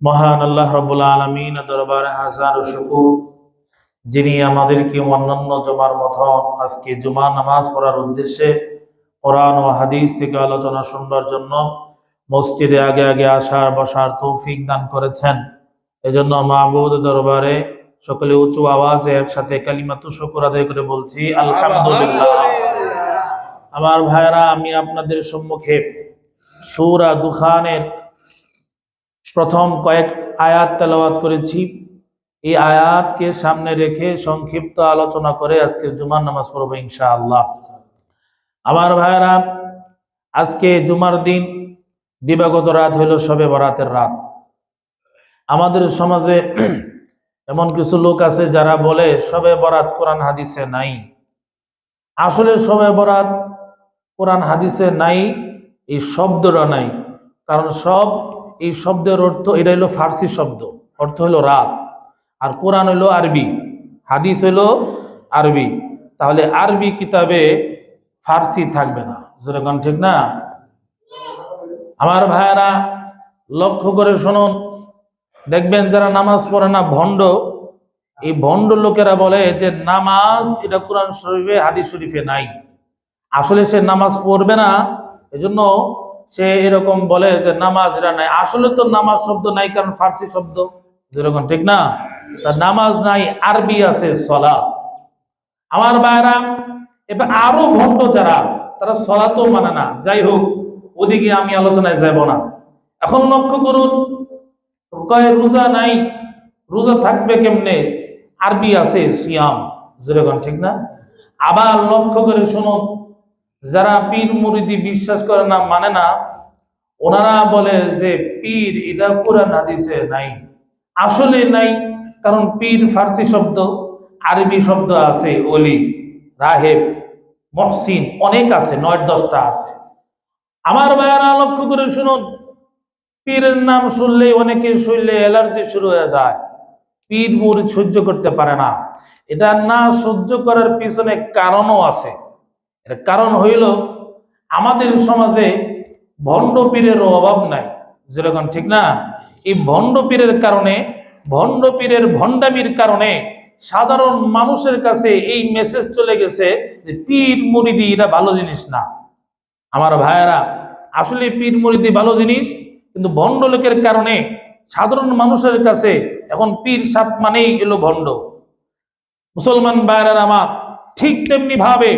মহান আল্লাহ রবুল আলমিন দরবারে হাজার শুকুর। যিনি আমাদেরকে অন্যান্য জমার মতন আজকে জুমা নামাজ পড়ার উদ্দেশ্যে কোরআন ও হাদিস থেকে আলোচনা শুনবার জন্য মসজিদে আগে আগে আসার বসার তৌফিক দান করেছেন। এজন্য মাহবুদ দরবারে সকলে উঁচু আওয়াজে একসাথে কালিমাতু শুকুর আদায় করে বলছি আলহামদুলিল্লাহ। আমার ভাইরা আমি আপনাদের সম্মুখে সূরা দুখানের প্রথম কয়েক আয়াত তেলাওয়াত করেছি। এই আয়াতকে সামনে রেখে সংক্ষিপ্ত আলোচনা করে আজকে জুমার নামাজ পড়ব ইনশাআল্লাহ। আমার ভাইরা আজকে জুমার দিন দিবাগত রাত হইল সবে বরাতের রাত। আমাদের সমাজে এমন কিছু লোক আছে যারা বলে, সবে বরাত কোরআন হাদিসে নাই। আসলে সবে বরাত কোরআন হাদিসে নাই, এই শব্দটা নাই। কারণ সব এই শব্দের অর্থ, এটা হলো ফার্সি শব্দ। অর্থ হলো রাত। আর কোরআন হলো আরবি। হাদিস হলো আরবি। তাহলে আরবি কিতাবে ফার্সি থাকবে না। যেরকম ঠিক না? আমার ভাইয়েরা, লক্ষ্য করে শুনুন। দেখবেন যারা নামাজ পড়ে না, ভণ্ড, এই ভণ্ড লোকেরা বলে যে নামাজ, এটা কোরআন শরীফে, হাদিস শরীফে নাই। আসলে সে নামাজ পড়বে না, এজন্য সে এরকম বলে যে নামাজ এটা নাই। আসলে তো নামাজ শব্দ নাই, কারণ ফার্সি শব্দ। যেরকম, ঠিক না? তার নামাজ নাই, আরবি আছে সলা আমার ভাইরা এবার আরও ভণ্ড যারা, তারা সলা তো মানে না। যাই হোক, ওদিকে আমি আলোচনায় যাব না। এখন লক্ষ্য করুন কয় রোজা নাই, রোজা থাকবে কেমনে? আরবি আছে সিয়াম, যেরকম, ঠিক না? আবার লক্ষ্য করে শুনুন যারা পীর মুরিদি বিশ্বাস করে না মানে না, ওনারা বলে যে পীর, এটা কোরআন হাদিসে নাই। আসলে নাই, কারণ পীর ফার্সি শব্দ, আরবি শব্দ আছে, অলি, রাহেব, মহসিন, অনেক আছে, নয় দশটা আছে। আমার ভাইয়ারা, লক্ষ্য করে শুনুন, পীরের নাম শুনলে অনেকে শুনলে অ্যালার্জি শুরু হয়ে যায়। পীর মুরিদ সহ্য করতে পারে না। এটা না সহ্য করার পিছনে কারণও আছে। এর কারণ হইল আমাদের সমাজে ভণ্ড পীরের অভাব নাই। যেরকম ঠিক না? এই ভণ্ড পীরের কারণে, ভণ্ড পীরের ভণ্ডামির কারণে সাধারণ মানুষের কাছে এই মেসেজ চলে গেছে যে পীর মুরিদি এটা ভালো জিনিস না। আমার ভাইয়েরা, আসলে পীর মুরিদি ভালো জিনিস, কিন্তু ভণ্ড লোকের কারণে সাধারণ মানুষের কাছে এখন পীর সাপ মানেই এলো ভণ্ড। মুসলমান ভাইয়েরা আমার, ঠিক তেমনি ভাবে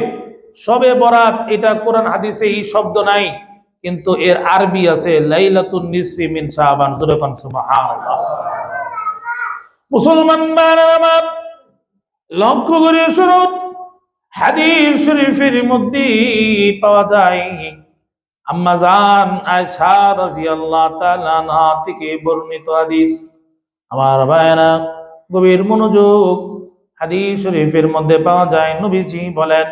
সবে বরাত, এটা কোরআন হাদিসে এই শব্দ নাই, কিন্তু এর আরবি আছে, লাইলাতুন নিসফি মিন শাবান সুরাকান সুবহানাল্লাহ। মুসলমান ভাইয়েরা লক্ষ্য করে শুনুন, হাদিস শরীফের মধ্যে পাওয়া যায়, আম্মা জান আয়েশা রাদিয়াল্লাহু তাআলা আনহা থেকে বর্ণিত হাদিস। আমার ভাইয়েরা, গভীর মনোযোগ হাদিস শরীফের মধ্যে পাওয়া যায়, নবীজি বলেন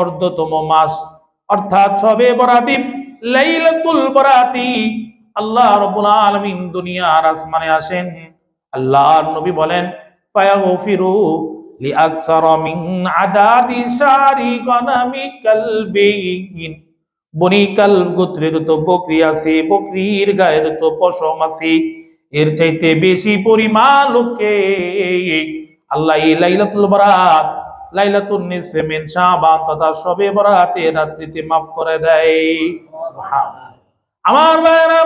অর্ধতম মাস। অর্থাৎ সবে বরাতি, লাইলাতুল বরাতি। আল্লাহ রাব্বুল আলামিন দুনিয়ার আসমানে আসেন। আল্লাহর নবী বলেন, ফায়াগফিরু লিআকসার মিন আদাদি শারি গনামি কালবিন। বনি কাল গোত্রের তো বকরি আছে বকরির গায়ের তো পশম আছে। এর চাইতে বেশি পরিমাণ লোককে আল্লাহ লাইলাতুল বরাত, লাইলাতুন নিসফে, মিন শাবান তথা শবে বরাতে রাত্রিতে maaf করে দেয়। আমার ভাইরা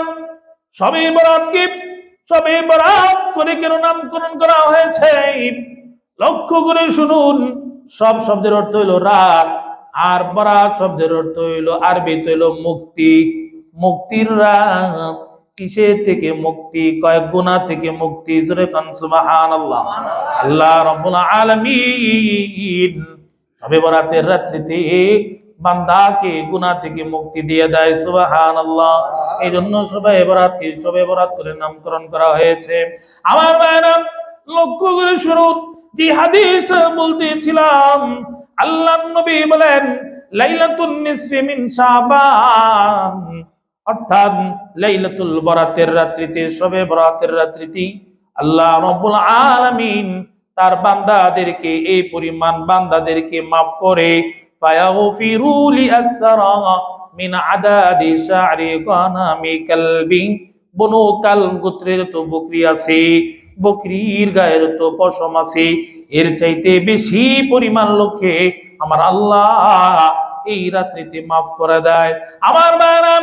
সবে বরাত কি? সবে বরাত করে কেন নামকরণ করা হয়েছে? লক্ষ্য করে শুনুন, সব শব্দের অর্থ হইল রাত। আর বরাত শব্দের অর্থ হইল আরবি হইল মুক্তি। মুক্তির রাত কিসের থেকে মুক্তি? কয়েক গুণা থেকে মুক্তি? আল্লাহ আলামিন সবে বরাতের রাত্রিতে থেকে মুক্তি দিয়ে দেয়, সুবহানাল্লাহ। এই জন্য সবে বরাত করে নামকরণ করা হয়েছে। আমার ভাইরা লক্ষ্য করে শুনুন, যে হাদিসটা বলতেছিলাম আল্লাহ নবী বলেন, লাইলাতুন নিসফি মিন শাবান। অর্থাৎ লাইলাতুল বরাতের রাত্রিতে সবে বরাতের রাত্রিতে আল্লাহ রাব্বুল আলামিন তার বান্দাদেরকে, এই পরিমাণ বান্দাদেরকে মাফ করে, ফায়াগফিরু লিআকসারা মিন আদাদি শা'রি গানামি কালবি। বনু কাল গোত্রের তো বকরি আছে। বকরির গায়ের তো পশম আছে। এর চাইতে বেশি পরিমাণ লোকে আমার আল্লাহ এই রাত্রিতে মাফ করে দেয়। আমার মায়েরা,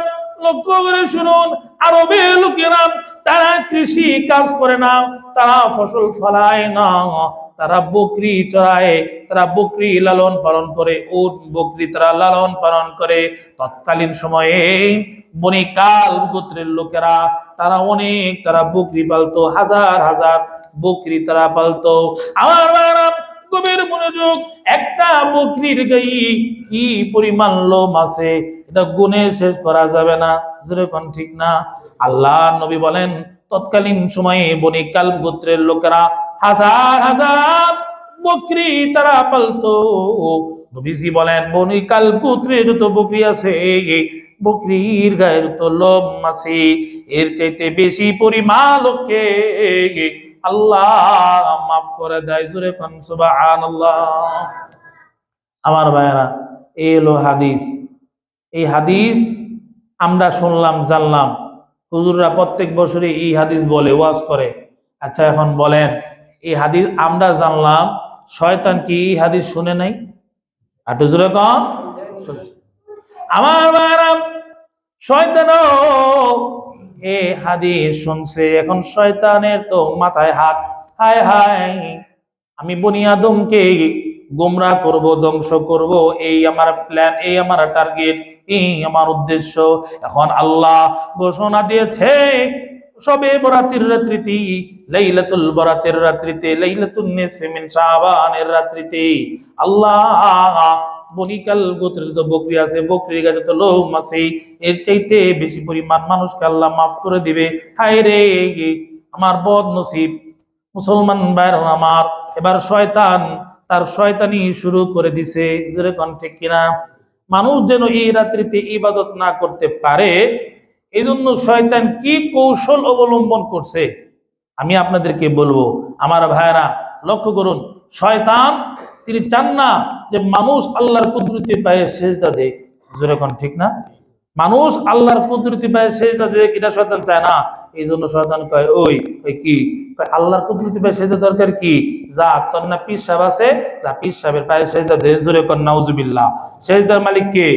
লক্ষ্য করে শুনুন আরবে লোকেরা তারা কৃষি কাজ করে না, তারা ফসল ফলায় না। তারা বকরি চড়ায় তারা বকরি লালন পালন করে, উট, বকরি তারা লালন পালন করে। তৎকালীন সময়ে বনিকাল গোত্রের লোকেরা, তারা অনেক তারা বকরি পালতো, হাজার হাজার বকরি তারা পালতো। আমার গভীর মনোযোগ, একটা বকরির গাই কি পরিমাণ লোম আছে, এটা গুণে শেষ করা যাবে না যেরকম ঠিক না? আল্লাহ নবী বলেন, তৎকালীন সময়ে বনিকাল গোত্রের লোকেরা হাজার হাজার বকরি তারা পালতো। নবীজি বলেন বনিকাল পুত্রের তো বকরি আছে। বকরির গায়ের তো লোম আছে। এর চাইতে বেশি পরিমাণ লোককে আল্লাহ মাফ করে দেয়। জোরে কোন, সুবহানাল্লাহ। আমার ভাইয়েরা এই হলো হাদিস। এই হাদিস আমরা শুনলাম, জানলাম। হুজুররা প্রত্যেক বছরে এই হাদিস বলে, ওয়াজ করে। আচ্ছা এখন বলেন এই হাদিস আমরা জানলাম। শয়তান কি হাদিস শুনে নাই? আর কন। শুনছে। আমার ভাইয়েরা শয়তানও এ হাদিস শুনছে। এখন শয়তানের তো মাথায় হাত। হায় হায়, আমি বনি আদমকে গোমরা করব, ধ্বংস করব। এই আমার প্ল্যান এই আমার টার্গেট এই আমার উদ্দেশ্য। এখন আল্লাহ ঘোষণা দিয়েছে সবে বরাতের রাত্রিতে, লাইলাতুল বরাতের রাত্রিতে, লাইলাতুন নিসফি মিন শাবানের রাত্রিতে। আল্লাহ বনিকাল গোত্রের তো বকরি আছে বকরির গাছে তো লোম আছে, এর চাইতে বেশি পরিমাণ মানুষকে আল্লাহ মাফ করে দিবে। হায় রে, আমার বদ নসিব মুসলমান ভাইয়ের আমার, এবার শয়তান তার শয়তানি শুরু করে দিছে। যেরকম ঠিক কিনা? মানুষ যেন এই রাত্রিতে ইবাদত না করতে পারে এই জন্য শয়তান কি কৌশল অবলম্বন করছে? আমি আপনাদেরকে বলব, আমার ভাইয়েরা, লক্ষ্য করুন, শয়তান, তিনি চান না যে মানুষ আল্লাহর কুদরতি পায়ে সেজদা দেয় যেরকম ঠিক না? মানুষ আল্লাহর কুদরতি পায়ে সেজদা দেয় এটা শয়তান চায় না। এই জন্য শয়তান কয়, ওই ওই কি? আল্লাহর কুদরতি পায়ে সেজদা দরকার কি? যা তোর না পীর সাহেব আছে, যা পীর সাহেবের পায়ে সেজদা দে। জোরে নাউজুবিল্লাহ। সেজদার মালিক কে?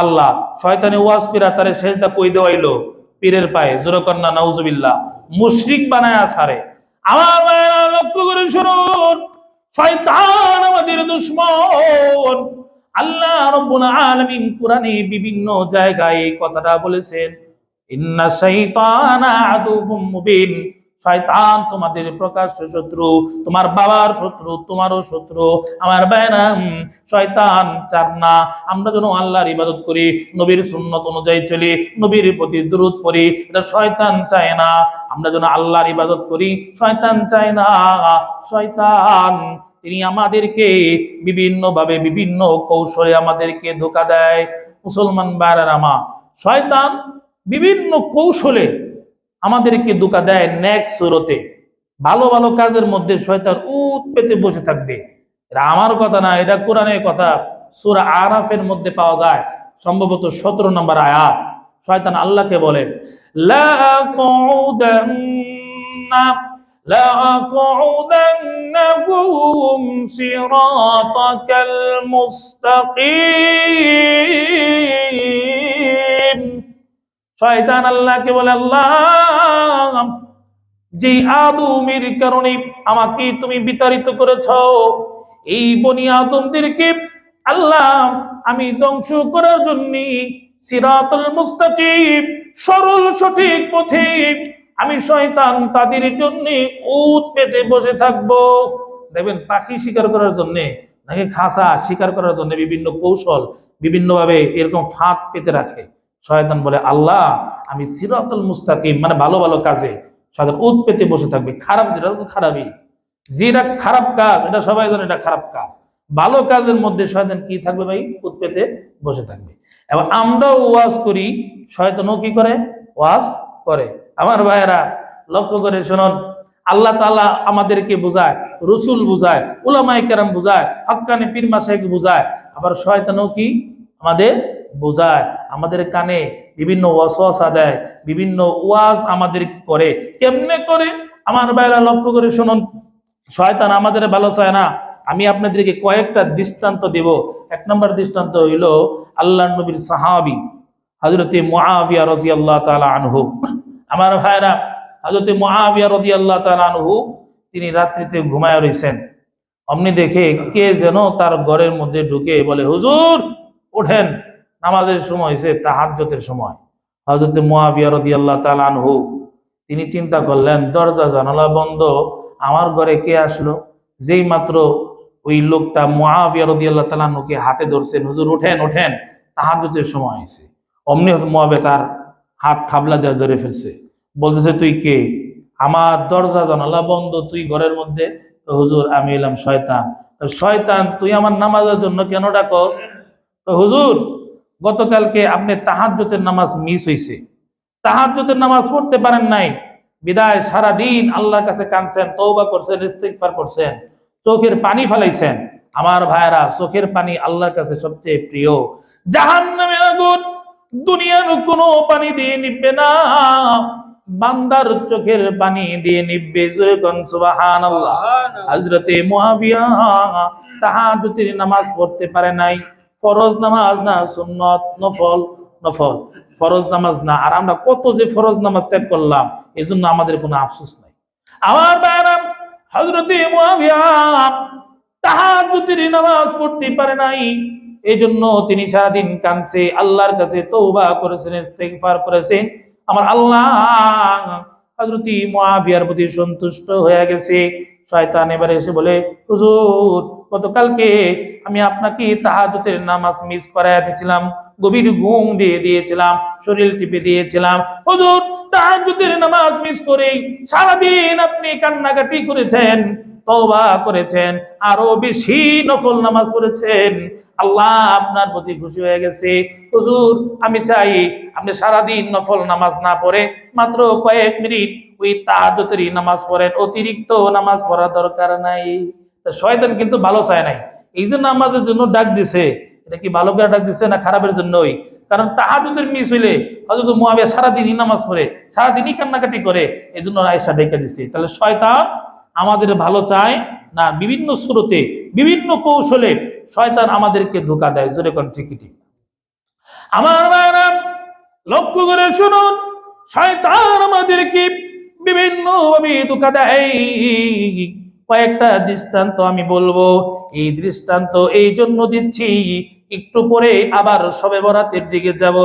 আল্লাহ। শয়তানে ওয়াজ কইরা তারে সেজদা কই দেওয়াইলো? পীরের পায়ে। জোরে না, নাউজুবিল্লাহ। মুশরিক বানায় আসারে আমার মায়েরা, লক্ষ্য করে শুনুন। শয়তান আমাদের দুশ্মন। আল্লাহ রব্বুল আলামিন কোরআনে বিভিন্ন জায়গায় এই কথাটা বলেছেন। ইন্না শাইতানা আদুউম মুবিন। শয়তান তোমাদের প্রকাশ্য শত্রু, তোমার বাবার শত্রু, তোমারও শত্রু। আমার বাইনা শয়তান চার না। আমরা যেন আল্লাহর ইবাদত করি, নবীর সুন্নত অনুযায়ী চলি, নবীর প্রতি দূরত পড়ি, এটা শয়তান চায় না। আমরা যেন আল্লাহর ইবাদত করি, শয়তান চায় না। শয়তান, তিনি আমাদেরকে বিভিন্ন ভাবে বিভিন্ন কৌশলে আমাদেরকে ধোকা দেয়। মুসলমান বাইরের আমা শয়তান বিভিন্ন কৌশলে আমাদেরকে ধোকা দেয় নেক সুরতে। ভালো ভালো কাজের মধ্যে শয়তান উত পেতে বসে থাকবে। এটা আমার কথা না, এটা কোরআনের কথা। সূরা আরাফের মধ্যে পাওয়া যায় সম্ভবত সতেরো নম্বর আয়াত। শয়তান আল্লাহকে বলে, লা শয়তান আল্লাহকে বলে, আল্লাহ যে আদমের কারণে আমাকে তুমি বিতাড়িত করেছ, এই বনি আদমদেরকে আল্লাহ আমি ধ্বংস করার জন্য সিরাতুল মুস্তাকিম, সরল সঠিক পথে আমি শয়তান তাদের জন্য উত পেতে বসে থাকব। দেখবেন, পাখি শিকার করার জন্য নাকি খাসা শিকার করার জন্য বিভিন্ন কৌশল বিভিন্নভাবে এরকম ফাঁদ পেতে রাখে। শয়তান বলে, আল্লাহ, আমি সিরাতুল মুস্তাকিম মানে ভালো ভালো কাজে। শয়তান উত পেতে বসে থাকবে। খারাপ যেটা তো খারাপই। যেটা খারাপ কাজ এটা সবাই জানে, এটা খারাপ কাজ। ভালো কাজের মধ্যে শয়তান কি থাকবে ভাই? উত পেতে বসে থাকবে। এবং আমরাও ওয়াজ করি, শয়তানও কি করে? ওয়াজ করে। আমার ভাইয়েরা, লক্ষ্য করে শুনুন। আল্লাহ তাআলা আমাদেরকে বোঝায়, রসুল বুঝায় উলামাই কেরাম বুঝায় হক্কানি পীর মাসাইকে বুঝায়। আবার শয়তানও কি? আমাদের বোঝায়, আমাদের কানে বিভিন্ন ওয়াসওয়াসা দেয়, বিভিন্ন ওয়াজ আমাদের করে। কেমনে করে? আমার বাইরা লক্ষ্য করে শুনুন। শয়তান আমাদের ভালো চায় না। আমি আপনাদেরকে কয়েকটা দৃষ্টান্ত দেব। এক নম্বর দৃষ্টান্ত হইল আল্লাহ নবীর সাহাবি হজরতে মুআবিয়া আল্লাহ তাআলা আনহু। আমার ভাইরা হজরতে মুআবিয়া আল্লাহ তালা আনহু, তিনি রাত্রিতে ঘুমায় রয়েছেন অমনি দেখে কে যেন তার ঘরের মধ্যে ঢুকে বলে, হুজুর, ওঠেন। নামাজের সময় হয়েছে তাহাজ্জতের সময়। হজরত মুআবিয়া রাদিয়াল্লাহু তাআলা আনহু, তিনি চিন্তা করলেন, দরজা, জানালা বন্ধ, আমার ঘরে কে আসলো? যেই মাত্র ওই লোকটা মুআবিয়া রাদিয়াল্লাহু তাআলা আনহুকে হাতে ধরছেন হুজুর ওঠেন ওঠেন তাহাজ্জতের সময় হয়েছে অমনি মুআবিয়া তার হাত খাবলা দিয়ে ধরে ফেলছে। বলতেছে, তুই কে? আমার দরজা, জানালা বন্ধ, তুই ঘরের মধ্যে? হুজুর, আমি এলাম শয়তান। শয়তান, তুই আমার নামাজের জন্য কেন ডাকস? হুজুর গতকালকে আপনি তাহাজ্জতের নামাজ মিস হইছে। তাহাজ্জতের নামাজ পড়তে পারেন নাই। বিদায় সারা দিন আল্লাহর কাছে কানছেন তৌবা করছেন ইস্তিগফার করছেন চোখের পানি ফেলাইছেন। আমার ভাইরা চোখের পানি আল্লাহর কাছে সবচেয়ে প্রিয়। জাহান্নামের আগুন দুনিয়ার কোনো পানি দিয়ে নিবে না। বান্দার চোখের পানি দিয়ে নিবে সুবহানাল্লাহ। হযরতে মুআবিয়া তাহাজ্জুদের নামাজ পড়তে পারে নাই। ফরজ নামাজ না, সুন্নত নফল নফল। ফরজ নামাজ না। আর আমরা কত যে ফরজ নামাজ ত্যাগ করলাম, এজন্য আমাদের কোনো আফসোস নাই। আমার বাইরাম হযরতে মুআবিয়া তাহাজ্জুদের নামাজ পড়তে পারে নাই। এই জন্য তিনি সারাদিন কানছে আল্লাহর কাছে তৌবা করেছেন, ইস্তেগফার করেছেন। আমার আল্লাহ হযরতি মহাবিয়ার প্রতি সন্তুষ্ট হয়ে গেছে। শয়তান এবারে এসে বলে, হুজুর, গতকালকে আমি আপনাকে তাহাজতের নামাজ মিস করাইয়া দিয়েছিলাম গভীর ঘুম দিয়ে দিয়েছিলাম, শরীর টিপে দিয়েছিলাম। হুজুর তাহাজতের নামাজ মিস করে সারাদিন আপনি কান্নাকাটি করেছেন। তওবা করেছেন, আরও বেশি নফল নামাজ পড়েছেন। আল্লাহ আপনার প্রতি খুশি হয়ে গেছে। হুজুর, আমি চাই আপনি সারাদিন নফল নামাজ না পড়ে মাত্র কয়েক মিনিট ওই তাহাজ্জুদেরই নামাজ পড়েন, অতিরিক্ত নামাজ পড়ার দরকার নাই। শয়তান কিন্তু ভালো চায় নাই। এই যে নামাজের জন্য ডাক দিছে, এটা কি ভালো করে ডাক দিছে না খারাপের জন্যই? কারণ তাহাজুদের মিস হইলে হয়তো মুয়াবিয়া সারাদিনই নামাজ পড়ে, সারাদিনই কান্নাকাটি করে এই জন্য আয়সা ডেকে দিছে। তাহলে শয়তান আমাদের ভালো চায় না, বিভিন্ন স্রোতে, বিভিন্ন কৌশলে শয়তান আমাদেরকে ধোকা দেয়। জোরে কোন ঠিকই ঠিক আমার মায়েরা লক্ষ্য করে শুনুন, শয়তান আমাদেরকে বিভিন্ন ভাবে ধোকা দেয়। কয়েকটা দৃষ্টান্ত আমি বলব। এই দৃষ্টান্ত এই জন্য দিচ্ছি, একটু পরে আবার সবে বরাতের দিকে যাব।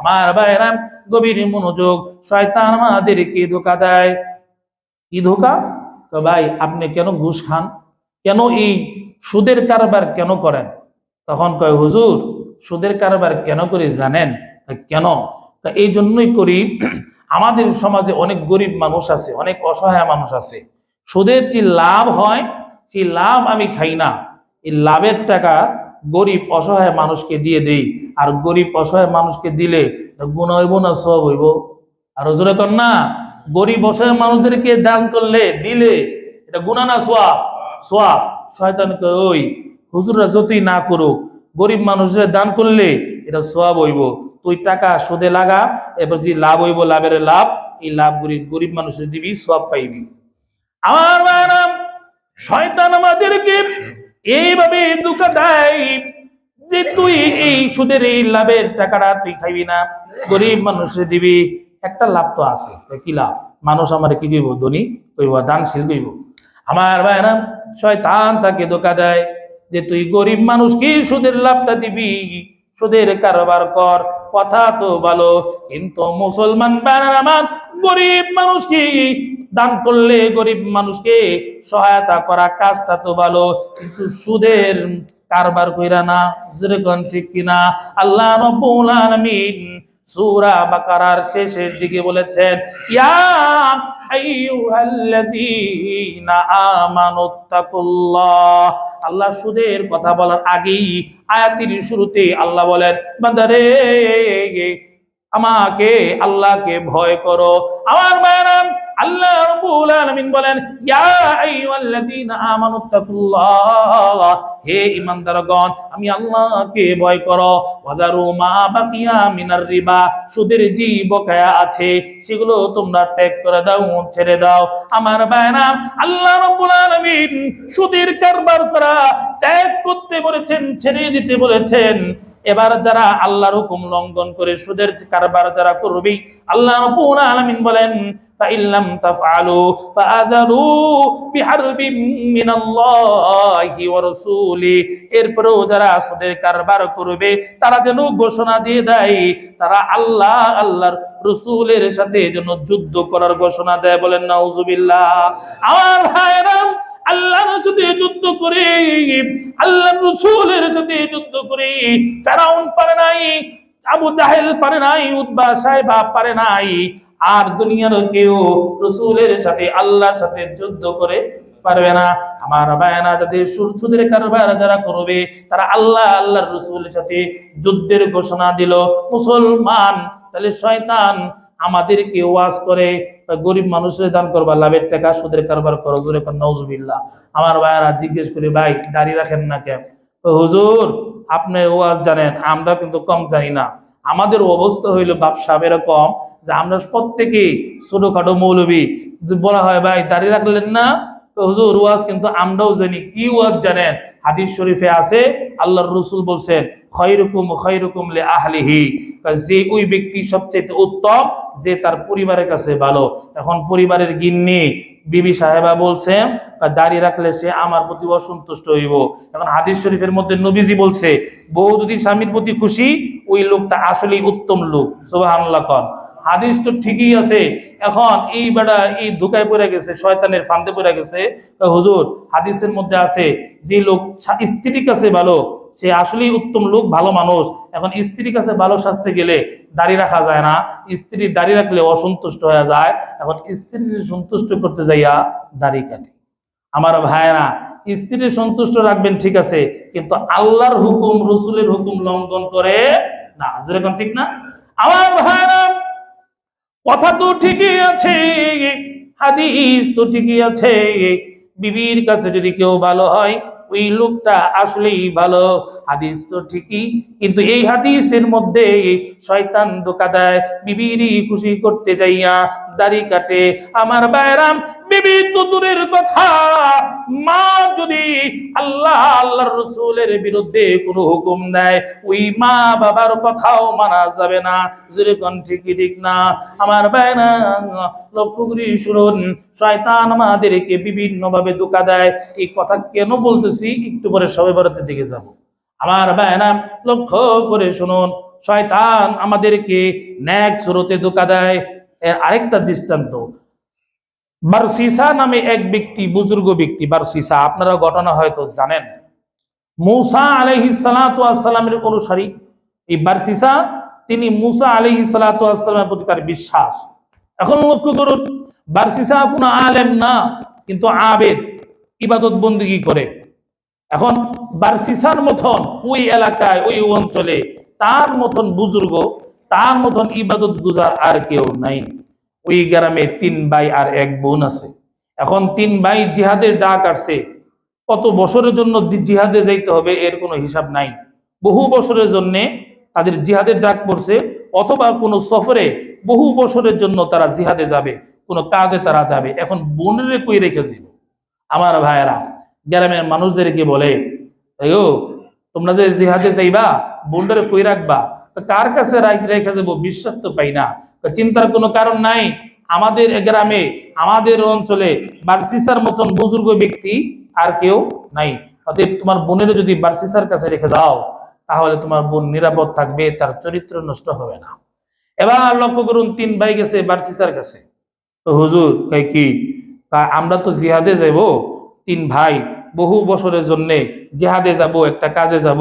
আমার ভাইরা গভীর মনোযোগ, শয়তান আমাদেরকে ধোকা দেয়। কি ধোকা? তো ভাই, আপনি কেন ঘুষ খান? কেন এই সুদের কারবার কেন করেন? তখন কয়, হুজুর, সুদের কারবার কেন করে জানেন? কেন? তা এই জন্যই করি, আমাদের সমাজে অনেক গরিব মানুষ আছে, অনেক অসহায় মানুষ আছে। সুদের যে লাভ হয়, সেই লাভ আমি খাই না। এই লাভের টাকা গরিব অসহায় মানুষকে দিয়ে দেই, আর গরিব অসহায় মানুষকে দিলে গুণ হইব না সব হইব। আর জোরে কর না। গরিব অসহায় মানুষদেরকে দান করলে, দিলে, এটা গুণা না সোয়াব? সোয়াব। শয়তানকে ওই, হুজুররা যতই না করুক, গরিব মানুষের দান করলে এটা সোয়াব হইব। তুই টাকা সুদে লাগা, এবার যে লাভ হইব, লাভের লাভ, এই লাভ গরিব গরিব মানুষের দিবি সব পাইবি। আমার শয়তান আমাদেরকে এইভাবে দুঃখ দেয় যে তুই এই সুদের এই লাভের টাকাটা তুই খাইবি না। গরিব মানুষের দিবি। একটা লাভ তো আছে। কি লাভ? মানুষ আমার কি কইব? ধনী কইব, দানশীল কইব। আমার ভাইরা শয়তান তাকে ধোকা দেয় যে তুই গরিব মানুষ কি সুদের লাভটা দিবি? সুদের কারবার কর, কথা তো ভালো, কিন্তু মুসলমান আমার, গরিব মানুষকে দান করলে গরিব মানুষকে সহায়তা করা কাজটা তো ভালো, কিন্তু সুদের কারবার কইরা না যেরকম ঠিক কিনা? আল্লাহ রব্বুল আলামিন সূরা বাকারার শেষের দিকে বলেছেন আল্লাহ সুদের কথা বলার আগেই আয়াতের শুরুতে আল্লাহ বলেন আমাকে, আল্লাহকে ভয় করো। আমার মায়েরাম আল্লাহ রাব্বুল আলামিন বলেন, ইয়া আইয়ুহাল্লাযীনা আমানুত্তাকুল্লাহ হে ঈমানদারগণ, আমি আল্লাহকে ভয় করো। ওয়াদারু মা বাকিয়া মিনার রিবা, সুদের যে বকেয়া আছে, সেগুলো তোমরা ত্যাগ করে দাও, ছেড়ে দাও। আমার বায়না আল্লাহ রাব্বুল আলামিন সুদের কারবার করা ত্যাগ করতে বলেছেন, ছেড়ে দিতে বলেছেন। এবার যারা আল্লাহর হুকুম লঙ্ঘন করে সুদের কারবার যারা করবে, আল্লাহ রাব্বুল আলামিন বলেন এরপরেও যারা সুদের কারবার করবে, তারা যেন ঘোষণা দিয়ে দেয়, তারা আল্লাহ, আল্লাহর রসুলের সাথে যেন যুদ্ধ করার ঘোষণা দেয় বলেন, নাউজুবিল্লাহ। আল্লাহর সাথে যুদ্ধ করে, আল্লাহর রসুলের সাথে যুদ্ধ করে, ফেরাউন পারে নাই, আবু জাহেল পারে নাই উদ্বা সাহেবা পারে নাই, আর দুনিয়ার কেউ রসুলের সাথে, আল্লাহর সাথে যুদ্ধ করে পারবে না। আমার বায়না যাদের সুদের কারবার যারা করবে, তারা আল্লাহ, আল্লাহর রসুলের সাথে যুদ্ধের ঘোষণা দিল। মুসলমান, তাহলে শয়তান আমাদেরকে ওয়াজ করে গরিব মানুষের দান করবা, লাভের টাকা সুদের কারবার করো, জোরে নজবিল্লা আমার ভাইয়ারা জিজ্ঞেস করি, ভাই, দাড়ি রাখেন না কেন? হুজুর, আপনি ওয়াজ জানেন, আমরা কিন্তু কম জানি না। আমাদের অবস্থা হইল ব্যবসা এরকম যে আমরা প্রত্যেকেই ছোটখাটো মৌলবী। বলা হয়, ভাই দাঁড়িয়ে রাখলেন না? হুজুর, ওয়াজ কিন্তু আমরাও জানি, কি ওয়াজ জানেন? হাদিস শরীফে আছে আল্লাহর রসুল বলছেন খৈরকুম খৈরকুম লে আহলিহি। যে ওই ব্যক্তি সবচেয়ে উত্তম, যে তার পরিবারের কাছে ভালো। এখন পরিবারের গিন্নি বিবি সাহেবা বলছেন দাঁড়িয়ে রাখলে সে আমার প্রতি অসন্তুষ্ট হইব? এখন হাদিস শরীফের মধ্যে নবীজি বলছে, বউ যদি স্বামীর প্রতি খুশি, ওই লোকটা আসলেই উত্তম লোক। সুবহানাল্লাহ কন। হাদিস তো ঠিকই আছে। এখন এই বেটা এই ধোকায় পড়ে গেছে, শয়তানের ফান্দে পড়ে গেছে। হুজুর, হাদিসের মধ্যে আছে, যে লোক স্ত্রীর কাছে ভালো, সে আসলেই উত্তম লোক, ভালো মানুষ। এখন স্ত্রীর কাছে ভালো সাজতে গেলে দাড়ি রাখা যায় না। স্ত্রী দাড়ি রাখলে অসন্তুষ্ট হয়ে যায়। এখন স্ত্রীর সন্তুষ্ট করতে যাইয়া দাড়ি কাটি। আমার ভাইয়েরা স্ত্রীর সন্তুষ্ট রাখবেন, ঠিক আছে, কিন্তু আল্লাহর হুকুম, রসুলের হুকুম লঙ্ঘন করে না। যেরকম ঠিক না? আমার ভাইয়েরা কথা তো ঠিকই আছে, হাদিস তো ঠিকই আছে। বিবির কাছে যদি কেউ ভালো হয়, ওই লোকটা আসলেই ভালো, হাদিস তো ঠিকই। কিন্তু এই হাদিসের মধ্যে শয়তান ধোকা দেয়, বিবিরই খুশি করতে যাইয়া দাড়ি কাটে। আমার বাইরাম বিবি তো দূরের কথা। মা যদি আল্লাহ, আল্লাহর রসুলের বিরুদ্ধে কোনো হুকুম দেয়, ওই মা বাবার কথাও মানা যাবে না। যেরকম ঠিকই ঠিক না। আমার বাইনা লক্ষ্য করি শুনুন, শয়তান আমাদেরকে বিভিন্ন ভাবে ধোকা দেয়। এই কথা কেন বলতেছি? একটু পরে সবাই ভারতের দিকে যাব। আমার বাইনা লক্ষ্য করে শুনুন, শয়তান আমাদেরকে ন্যাক স্রোতে ধোকা দেয়। আরেকটা দৃষ্টান্ত। বারসিসা নামে এক ব্যক্তি, বুজুর্গ ব্যক্তি বারসিসা, আপনারা ঘটনা হয়তো জানেন। মুসা আলহি সালামের অনুসারী। এই বারসিসা, তিনি মুসা আলহি সালামের প্রতি তার বিশ্বাস। এখন লক্ষ্য করুন, বারসিসা কোনো আলেম না, কিন্তু আবেদ, ইবাদত বন্দিগি করে? এখন বারসিসার মতন ওই এলাকায়, ওই অঞ্চলে তার মতন বুজুর্গ তার মতন ইবাদত গুজার আর কেউ নাই। ওই গ্রামে তিন ভাই আর এক বোন আছে। এখন তিন ভাই জিহাদের ডাক আসছে। কত বছরের জন্য জিহাদে যাইতে হবে এর কোনো হিসাব নাই। বহু বছরের জন্য তাদের জিহাদের ডাক পড়ছে অথবা কোনো সফরে বহু বছরের জন্য তারা জিহাদে যাবে কোনো কাজে তারা যাবে। এখন বোনের কই রেখেছিল আমার ভাইয়েরা গ্রামের মানুষদেরকে বলে "এগো, তোমরা যে জিহাদে যাইবা বোনটারে কই রাখবা? কার কাছে রাখ- বিশ্বাস তো পাই না। চিন্তার কোনো কারণ নাই। আমাদের গ্রামে, আমাদের অঞ্চলে বার্সিসার মতন বুজুর্গ ব্যক্তি আর কেউ নাই। অতএব তোমার বোনের যদি বার্সিসার কাছে রেখে যাও, তাহলে তোমার বোন নিরাপদ থাকবে, তার চরিত্র নষ্ট হবে না। এবার লক্ষ্য করুন, তিন ভাই গেছে বার্সিসার কাছে। তো হুজুর কি? আমরা তো জিহাদে যাব তিন ভাই বহু বছরের জন্যে জিহাদে যাব, একটা কাজে যাব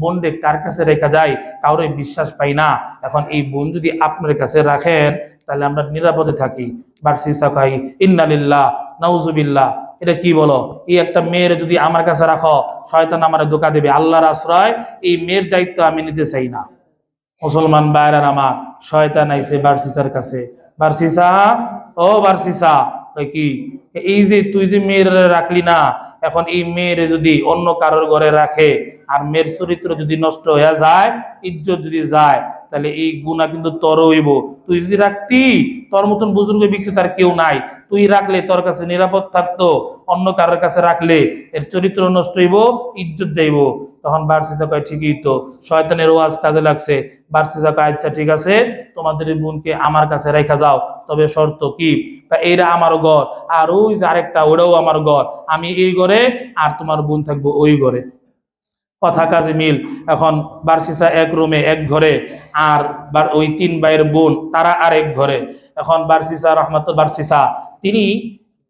বোনদের কার কাছে রেখা যায় কাউরে বিশ্বাস পাই না। এখন এই বোন যদি আপনার কাছে রাখেন, তাহলে আমরা নিরাপদে থাকি। বার্সিসা ভাই ইন্নালিল্লাহ, নাউজুবিল্লাহ, এটা কি বলো? এই একটা মেয়ের যদি আমার কাছে রাখো, শয়তান আমার ধোকা দেবে, আল্লাহর আশ্রয়, এই মেয়ের দায়িত্ব আমি নিতে চাই না। মুসলমান বাইরার আমার, শয়তান আইসে বার্সিসার কাছে। বার্সিসা ও বার্সিসা কি? এই যে তুই যে মেয়ের রাখলি না এখন এই মেয়ের যদি অন্য কারোর ঘরে রাখে, আর মেয়ের চরিত্র যদি নষ্ট হয়ে যায়, ইজ্জত যদি যায়, তাহলে এই গুণা কিন্তু তর হইব। তুই যদি রাখতি, তোর মতন বুজুর্গ ব্যক্তি তার কেউ নাই। তুই রাখলে, তোর কাছে নিরাপদ থাকতো, অন্য কারোর কাছে রাখলে, এর চরিত্র নষ্ট হইব, ইজ্জত যাইব। তখন বার্সিসা কয়, ঠিকই তো, শয়তানের ওয়াজ কাজে লাগছে। বার্সিসা কয় আচ্ছা ঠিক আছে, তোমাদের বোনকে আমার কাছে রেখা যাও, তবে শর্ত কি? তা এইটা আমার ঘর, আর ওই যে আরেকটা, ওরাও আমার ঘর। আমি এই ঘরে, আর তোমার বোন থাকব ওই ঘরে। কথা কাজে মিল। এখন বার্সিসা এক রুমে, এক ঘরে, আর ওই তিন ভাইয়ের বোন, তারা আর এক ঘরে। এখন বার্সিসা রহমত বার্সিসা, তিনি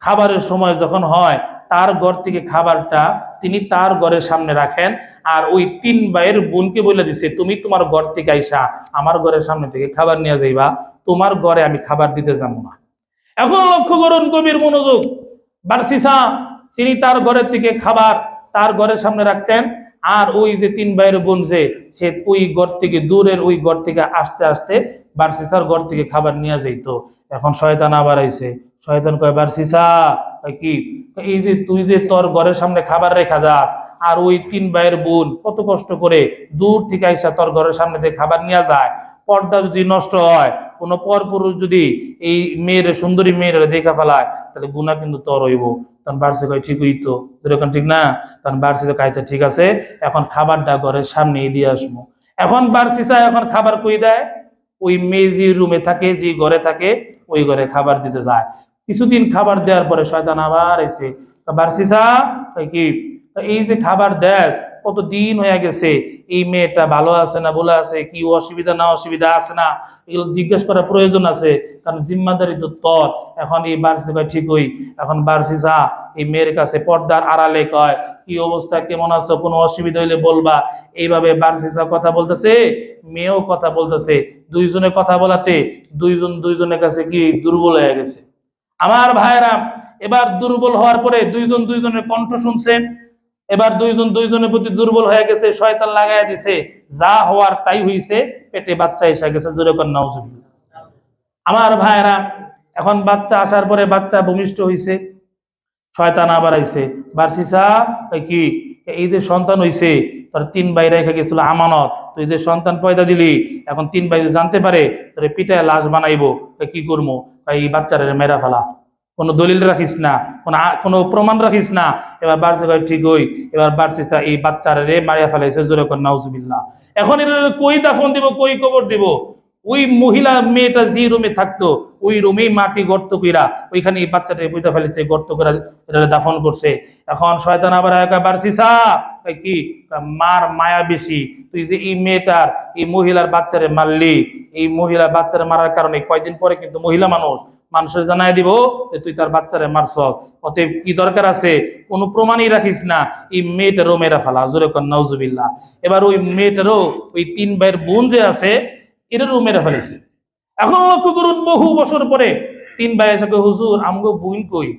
খাবারের সময় যখন হয়, তার ঘর থেকে খাবারটা তিনি তার ঘরের সামনে রাখেন, আর ওই তিন ভাইয়ের বোনকে বলে দিছে, তুমি তোমার ঘর থেকে আইসা, আমার ঘরের সামনে থেকে খাবার নিয়ে যাইবা, তোমার ঘরে আমি খাবার দিতে যাব না। এখন লক্ষ্য করুন কবির মনোযোগ। বার্সিসা, তিনি তার ঘরের থেকে খাবার তার ঘরের সামনে রাখতেন আর ওই যে তিন ভাইয়ের বোন যে, সে ওই ঘর থেকে দূরের ওই ঘর থেকে আসতে আসতে বার্সিসার ঘর থেকে খাবার নিয়ে যাইত। এখন শয়তান আবার আইছে। শয়তান কয়, বার্সিসা কি? এই যে তুই যে তোর ঘরের সামনে খাবার রেখা যাস, আর ওই তিন ভাইয়ের বোন কত কষ্ট করে দূর থেকে আইসা তোর ঘরের সামনে দিয়ে খাবার নিয়ে যায়। পর্দা যদি নষ্ট হয়, কোনো পর পুরুষ যদি এই মেয়ের, সুন্দরী মেয়ের দেখা ফেলায়, তাহলে গুণা কিন্তু তোর হইব। তখন বাড়ছে কয়, ঠিকই তো যেরকম ঠিক না? তখন বাড়ছে তো কাইছে ঠিক আছে, এখন খাবারটা ঘরের সামনে দিয়ে আসব। এখন বাড়ছিসা এখন খাবার কই দেয়? ওই মেয়ে যে রুমে থাকে, যে ঘরে থাকে, ওই ঘরে খাবার দিতে যায়। কিছুদিন খাবার দেওয়ার পরে শয়তান আবার এসে বার্সিসা কি, এই যে খাবার দেশ কত দিন হয়ে গেছে? এই মেয়েটা ভালো আছে না বলে আছে? কি অসুবিধা না অসুবিধা আছে না? এগুলো জিজ্ঞেস করার প্রয়োজন আছে। কারণ জিম্মাদারি তো তর। এখন এই বার্সি কয়, ঠিকই। এখন বার্সিসা এই মেয়ের কাছে পর্দার আড়ালে কয়, কি অবস্থা, কেমন আছো? কোনো অসুবিধা হইলে বলবা। এইভাবে বার্সিসা কথা বলতেছে, মেয়েও কথা বলতেছে। দুইজনে কথা বলাতে দুইজন দুইজনের কাছে কি দুর্বল হয়ে গেছে? আমার ভাইরা এবার দুর্বল হওয়ার পরে দুইজন দুইজনের কণ্ঠ শুনছে। এবার দুইজন দুইজনের প্রতি দুর্বল হয়ে গেছে, শয়তান লাগাই দিছে। যা হওয়ার তাই হইছে, পেটে বাচ্চা এসে গেছে, জোরে কর, নাউজুবিল্লাহ। আমার ভাইরা, এখন বাচ্চা আসার পরে বাচ্চা ভূমিষ্ঠ হইছে, শয়তান আবার আইছে। বার্সিসা কি? এই যে সন্তান হইছে, তোর তিন ভাই রেখে গেছিল আমানত। তুই যে সন্তান পয়দা দিলি, এখন তিন ভাই জানতে পারে, তোর পিটায় লাশ বানাইবো কি করব এই বাচ্চারে মেরা ফেলা। কোনো দলিল রাখিস না, কোনো কোনো প্রমাণ রাখিস না। এবার বাড়ছে কয়, ঠিক হই এবার বাড়ছে এই বাচ্চারে মারিয়া ফেলাইছে, জোরে কর, নাউজুবিল্লাহ। এখন এটা কই দাফন দিব, কই কবর দিব? ওই মহিলা মেয়েটা যে রুমে থাকতো, ওই রুমে মাটি গর্ত কইরা ওইখানে বাচ্চাটা পুঁতে ফেলেছে, গর্ত করে দাফন করছে। এখন শয়তান আবার একা বাড়ছিসা কি? মার মায়া বেশি, তুই যে এই মেয়েটার, এই মহিলার বাচ্চারে মারলি, এই মহিলা বাচ্চারে মারার কারণে কয়দিন পরে কিন্তু মহিলা মানুষ, মানুষের জানাই দিব যে তুই তার বাচ্চারে মারছ। অতএব কি দরকার আছে? কোনো প্রমাণই রাখিস না, এই মেয়েটারও মেরা ফেলা। জোরে নাউজুবিল্লাহ। এবার ওই মেয়েটারও ওই তিন ভাইয়ের বোন যে আছে এটারও মেরে ফেলেছে এখন লক্ষ্য করুন, বহু বছর পরে তিন ভাই হুজুর, আমগো বুইন কই?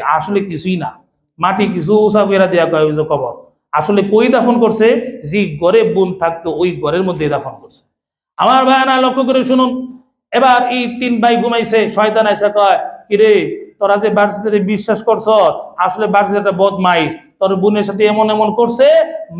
আসলে কিছুই না। মাটি কিছু কয়, ওই যে কবর। আসলে কই দাফন করছে? যে থাকতো, ওই মধ্যে দাফন করছে। আমার ভাইয়ানা লক্ষ্য করে শুনুন। এবার এই তিন ভাই ঘুমাইছে, শয়তান এসে কয়, কিরে তোরা যে বার্সিতে বিশ্বাস করছ আসলে বার্সিতে একটা বদমাইশ। তোর বোনের সাথে এমন এমন করছে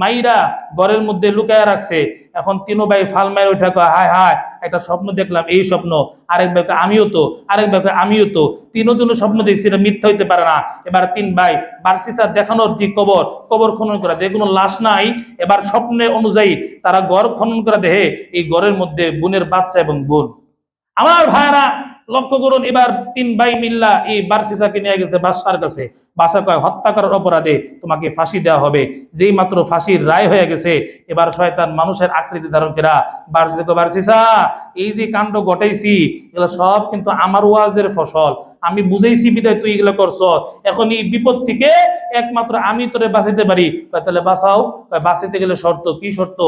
মাইরা ঘরের মধ্যে লুকায় রাখছে। এখন তিনো ভাই ফাল মায়ের কয় হায় হায় একটা স্বপ্ন দেখলাম এই স্বপ্ন। আরেক ভাই কয়, আমিও তো আরেক ভাই কয়, আমিও তো। তিনজনের স্বপ্ন দেখছি এটা মিথ্যা হইতে পারে না। এবার তিন ভাই বার্সিসা দেখানোর যে কবর কবর খনন করা দেখে কোনো লাশ নাই। এবার স্বপ্নে অনুযায়ী তারা ঘর খনন করা দেহে এই ঘরের মধ্যে বোনের বাচ্চা এবং বোন। আমার ভাইরা লক্ষ্য করুন, এবার তিন ভাই মিল্লা এই বার্সিসাকে নিয়ে গেছে বাসার কাছে। বাসা কয়, হত্যা করার অপরাধে তোমাকে ফাঁসি দেওয়া হবে। যেই মাত্র ফাঁসির রায় হয়ে গেছে, এবার শয়তান মানুষের আকৃতি ধারণ করা। বার্সিসা বার্সিসা, এই যে কাণ্ড ঘটাইছি, এগুলো সব কিন্তু আমার ওয়াজের ফসল। আমি বুঝাইছি, বিদায় তুই এগুলো করছ। এখন এই বিপদ থেকে একমাত্র আমি তোরে বাঁচাইতে পারি। তাহলে বাঁচাও। বাঁচাইতে গেলে শর্ত, কি শর্ত?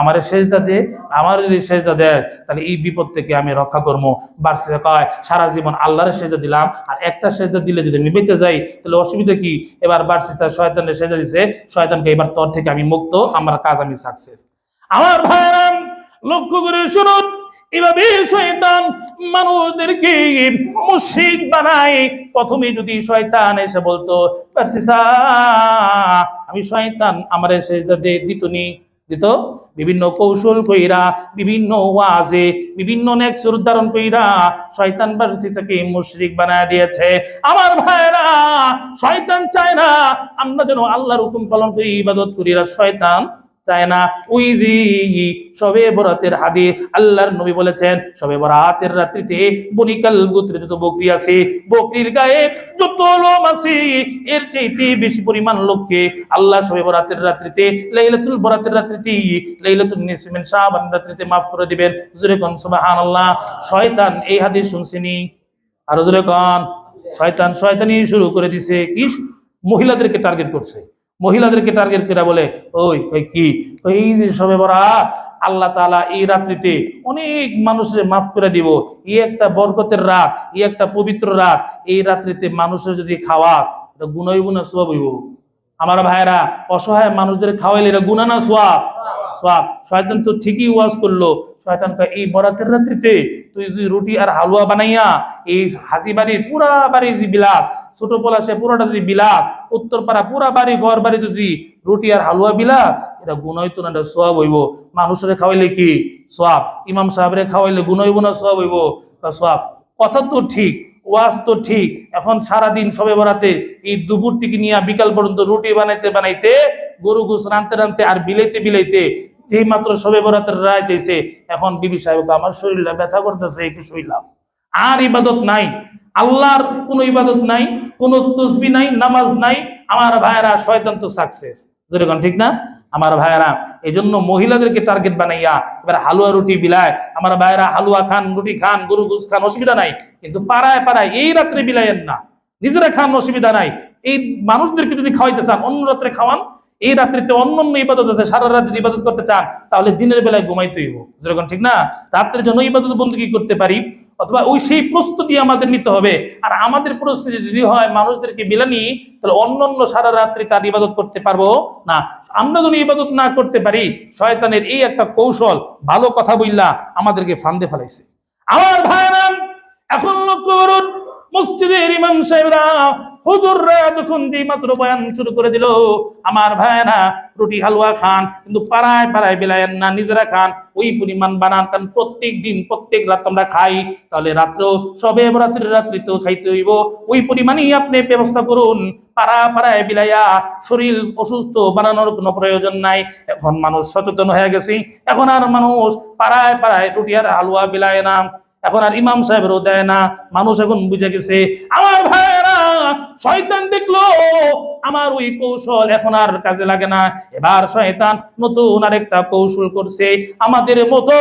আমার সেজদা দে, আমার যদি সেজদা দেয় তাহলে এই বিপদ থেকে আমি রক্ষা করব। বাড়ছে কয়, সারা জীবন আল্লাহরের সেজা দিলাম, আর একটা সেজদা দিলে যদি আমি বেঁচে যাই, তাহলে অসুবিধা কি? এবার বাড়ছে শয়তানের সেজদা দিছে, শয়তানকে এবার তোর থেকে আমি মুক্ত, আমার কাজ আমি সাকসেস আমার ভাইরাম লক্ষ্য করে শুনুন। এভাবে শয়তান মানুষদেরকে মুশরিক বানায়। প্রথমে যদি শয়তান এসে বলতো আমি শয়তান, আমার সেজদা দে দিতনি দিত? বিভিন্ন কৌশল কইরা, বিভিন্ন ওয়াজে, বিভিন্ন নেক্সর উদাহরণ কইরা শয়তান বারসিসাকে মুশরিক বানায় দিয়েছে। আমার ভাইরা শয়তান চায় না, আমরা যেন আল্লাহর হুকুম পালন করি, ইবাদত করি শয়তান। চায় না। যে সবে বরাতের হাদি আল্লাহর নবী বলেছেন, সবে বরাতের রাত্রিতে বনিকাল গোত্রের যত বকরি আছে, বকরির গায়ে যত লোম আছে, এর চাইতে বেশি পরিমাণ লোককে আল্লাহ সবে বরাতের রাত্রিতে, লাইলাতুল বরাতের রাত্রিতে লাইলাতুল নিসমিন শাবান রাত্রিতে মাফ করে দিবেন। জোরে কোন, সুবহানাল্লাহ। শয়তান এই হাদিস শুনছিনি? আর জোরে কোন। শয়তান, শয়তানি শুরু করে দিছে। কি মহিলাদেরকে টার্গেট করছে। মহিলাদেরকে টার্গেট করে বলে, ওই ওই কি? ওই যে সবে বরাত, আল্লাহ তাআলা এই রাত্রিতে অনেক মানুষের মাফ করে দিব। এই একটা বরকতের রাত, এই একটা পবিত্র রাত, এই রাত্রিতে মানুষের যদি খাওয়া, এটা গুণই গুণা সব হইব? আমার ভাইরা অসহায় মানুষদের খাওয়াইলে এটা গুণা না সোয়াব? সোয়াব। শয়তান তো ঠিকই ওয়াজ করল। শয়তান এই বরাতের রাত্রিতে তুই যদি রুটি আর হালুয়া বানাইয়া, এই হাসি বাড়ির পুরা বাড়ি যে বিলাস ছোট পলাশে পুরোটা যদি বিলাস উত্তরপাড়া পুরা বাড়ি, ঘর বাড়ি যদি রুটি আর হালুয়া বিলাস এটা গুণ হইতো না, এটা সোয়াব হইব। মানুষের খাওয়াইলে কি? সোয়াব। ইমাম সাহেবের খাওয়াইলে গুণ হইব না, সোয়াব হইব? সোয়াব। কথা তো ঠিক, ওয়াজ তো ঠিক। এখন সারাদিন সবে বরাতে এই দুপুর থেকে নিয়ে বিকাল পর্যন্ত রুটি বানাইতে বানাইতে, গরু গুস রানতে রানতে আর বিলাইতে বিলাইতে যেই মাত্র সবে বরাতের রায় দিয়েছে, এখন বিবি সাহেব আমার শরীরটা ব্যথা করতেছে, একটু শরীলাম আর ইবাদত নাই, আল্লাহর কোনো ইবাদত নাই, কোনো তসবি নাই, নামাজ নাই, আমার ভাইয়েরা শয়তান তো সাকসেস যেরকম ঠিক না? আমার ভাইয়েরা এই জন্য মহিলাদেরকে টার্গেট বানাইয়া, এবার হালুয়া রুটি বিলায়। আমার ভাইয়েরা, হালুয়া খান, রুটি খান, গরু গুস খান, অসুবিধা নাই। কিন্তু পাড়ায় পাড়ায় এই রাত্রে বিলাইয়েন না। নিজেরা খান, অসুবিধা নাই। এই মানুষদেরকে যদি খাওয়াইতে চান, অন্য রাত্রে খাওয়ান, এই রাত্রিতে অন্য অন্য ইবাদত আছে, সারা রাত যদি ইবাদত করতে চান, তাহলে দিনের বেলায় ঘুমাইতে হইব। যেরকম ঠিক না? রাত্রের জন্য ইবাদত বন্ধু কি করতে পারি? অথবা ওই সেই প্রস্তুতি আমাদের নিতে হবে। আর আমাদের প্রস্তুতি যদি হয় মানুষদেরকে মিলানি তাহলে অন্য অন্য সারা রাত্রি তার ইবাদত করতে পারব না। আমরা যদি ইবাদত না করতে পারি, শয়তানের এই একটা কৌশল, ভালো কথা বললা আমাদেরকে ফান্দে ফেলাইছে। আমার ভাই এখন লক্ষ্য করুন। মসজিদের ইমাম সাহেবরা, হুজুররা যখন যে মাত্র বয়ান শুরু করে দিল, আমার ভাইরা রুটি হালুয়া খান, কিন্তু পাড়ায় পাড়ায় বিলায়েন না, নিজেরা খান, ওই পরিমাণ বানান কারণ প্রত্যেক দিন, প্রত্যেক রাত আমরা খাই, তাহলে রাত্র সবে রাত্রির রাত্রিতেও খাইতে হইব। ওই পরিমাণই আপনি ব্যবস্থা করুন। পাড়া পাড়ায় বিলাইয়া শরীর অসুস্থ, বানানোর কোনো প্রয়োজন নাই। এখন মানুষ সচেতন হয়ে গেছে। এখন আর মানুষ পাড়ায় পাড়ায় রুটি আর হালুয়া বিলায় না। এখন আর ইমাম সাহেবেরও দেয় না। মানুষ এখন বুঝে গেছে, আমার ভাইয়েরা, শয়তান দেখল, আমার ওই কৌশল এখন আর কাজে লাগে না। এবার শয়তান নতুন আরেকটা কৌশল করছে। আমাদের মতো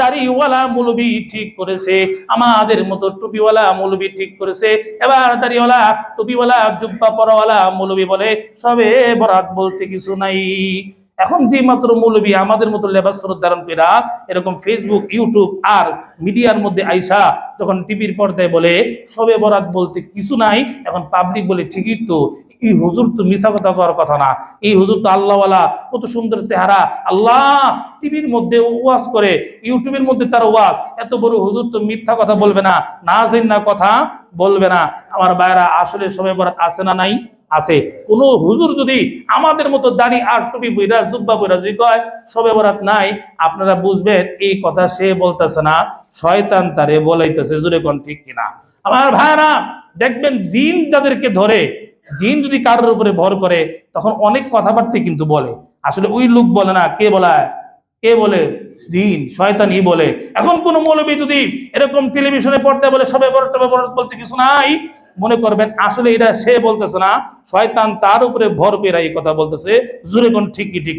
দাড়িওয়ালা মুলবি ঠিক করেছে, আমাদের মতো টুপিওয়ালা মুলবি ঠিক করেছে। এবার দাড়িওয়ালা, টুপিওয়ালা, জুব্বা পরাওয়ালা মুলবি বলে, সবে বরাত বলতে কিছু নাই। এখন যে মাত্র মৌলবী আমাদের মতো লেবাস ধারণ করা এরকম ফেসবুক ইউটিউব আর মিডিয়ার মধ্যে আইসা যখন টিভির পর্দায় বলে, সবে বরাত বলতে কিছু নাই, এখন পাবলিক বলে ঠিকই তো, এই হুজুর তো মিশা কথা করার কথা না। এই হুজুর তো আল্লাহওয়ালা, কত সুন্দর চেহারা। আল্লাহ টিভির মধ্যে ওয়াজ করে, ইউটিউবের মধ্যে তার ওয়াজ। এত বড় হুজুর তো মিথ্যা কথা বলবে না না জেন না কথা বলবে না। আমার বাইরা আসলে সবে বরাত আছে না নাই? আছে। কোন হুজুর যদি আমাদের মতো দাড়ি আর টুপি বইরা জুব্বা বইরা যদি কয়, সবে বরাত নাই, আপনারা বুঝবেন এই কথা সে বলতেছে না, শয়তান তারে বলাইতেছে জুড়ে কোন ঠিক কিনা? আমার ভাইরা দেখবেন জিন যাদেরকে ধরে, জিন যদি কারোর উপরে ভর করে, তখন অনেক কথাবার্তা কিন্তু বলে। আসলে ওই লোক বলে না, কে বলায়? কে বলে? জিন, শয়তানই বলে। এখন কোন মৌলবী যদি এরকম টেলিভিশনে পড়তে বলে, সবে বরাত বলতে কিছু নাই মনে করবেন, আসলে এটা সে বলতেছে না, শয়তান তার উপরে ভর করে এই কথা বলতেছে। জোরে কোন ঠিক ঠিক না।